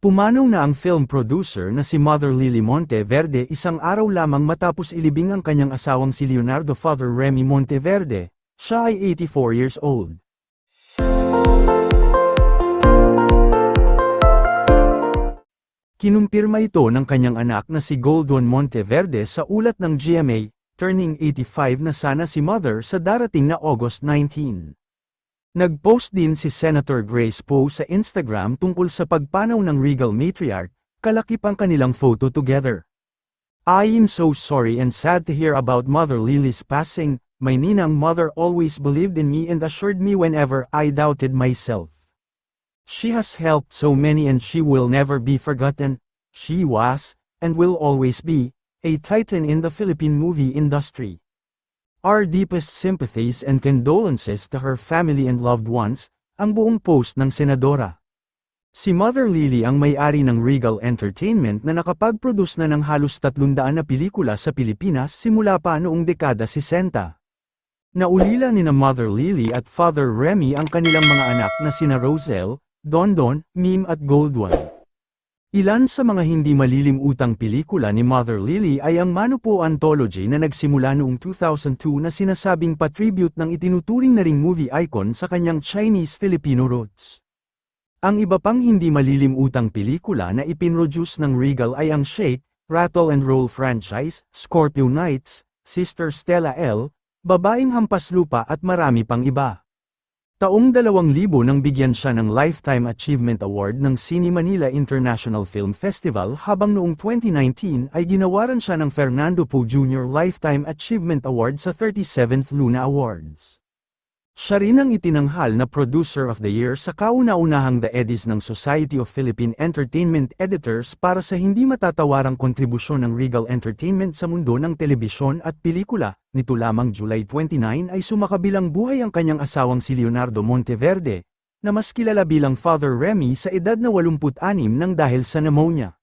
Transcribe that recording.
Pumanaw na ang film producer na si Mother Lily Monteverde isang araw lamang matapos ilibing ang kanyang asawang si Leonardo Father Remy Monteverde. Siya ay 84 years old. Kinumpirma ito ng kanyang anak na si Goldon Monteverde sa ulat ng GMA, turning 85 na sana si Mother sa darating na August 19. Nag-post din si Senator Grace Poe sa Instagram tungkol sa pagpanaw ng regal matriarch, kalakip ang kanilang photo together. I am so sorry and sad to hear about Mother Lily's passing, my ninang mother always believed in me and assured me whenever I doubted myself. She has helped so many and she will never be forgotten. She was, and will always be, a titan in the Philippine movie industry. Our deepest sympathies and condolences to her family and loved ones, ang buong post ng senadora. Si Mother Lily ang may-ari ng Regal Entertainment na nakapag-produce na ng halos 300 na pelikula sa Pilipinas simula pa noong dekada 60. Naulila ni na Mother Lily at Father Remy ang kanilang mga anak na sina Rosel, Dondon, Mim at Goldwan. Ilan sa mga hindi malilimutang pelikula ni Mother Lily ay ang Manupo Anthology na nagsimula noong 2002 na sinasabing patribute ng itinuturing na ring movie icon sa kanyang Chinese-Filipino roots. Ang iba pang hindi malilimutang pelikula na ipinroduce ng Regal ay ang Shake, Rattle and Roll franchise, Scorpio Nights, Sister Stella L, Babaeng Hampas Lupa at marami pang iba. Taong 2000 nang bigyan siya ng Lifetime Achievement Award ng Cine Manila International Film Festival habang noong 2019 ay ginawaran siya ng Fernando Poe Jr. Lifetime Achievement Award sa 37th Luna Awards. Siya rin ang itinanghal na Producer of the Year sa kauna-unahang The Eddies ng Society of Philippine Entertainment Editors para sa hindi matatawarang kontribusyon ng Regal Entertainment sa mundo ng telebisyon at pelikula. Nito lamang July 29 ay sumakabilang buhay ang kanyang asawang si Leonardo Monteverde, na mas kilala bilang Father Remy sa edad na 86 nang dahil sa pneumonia.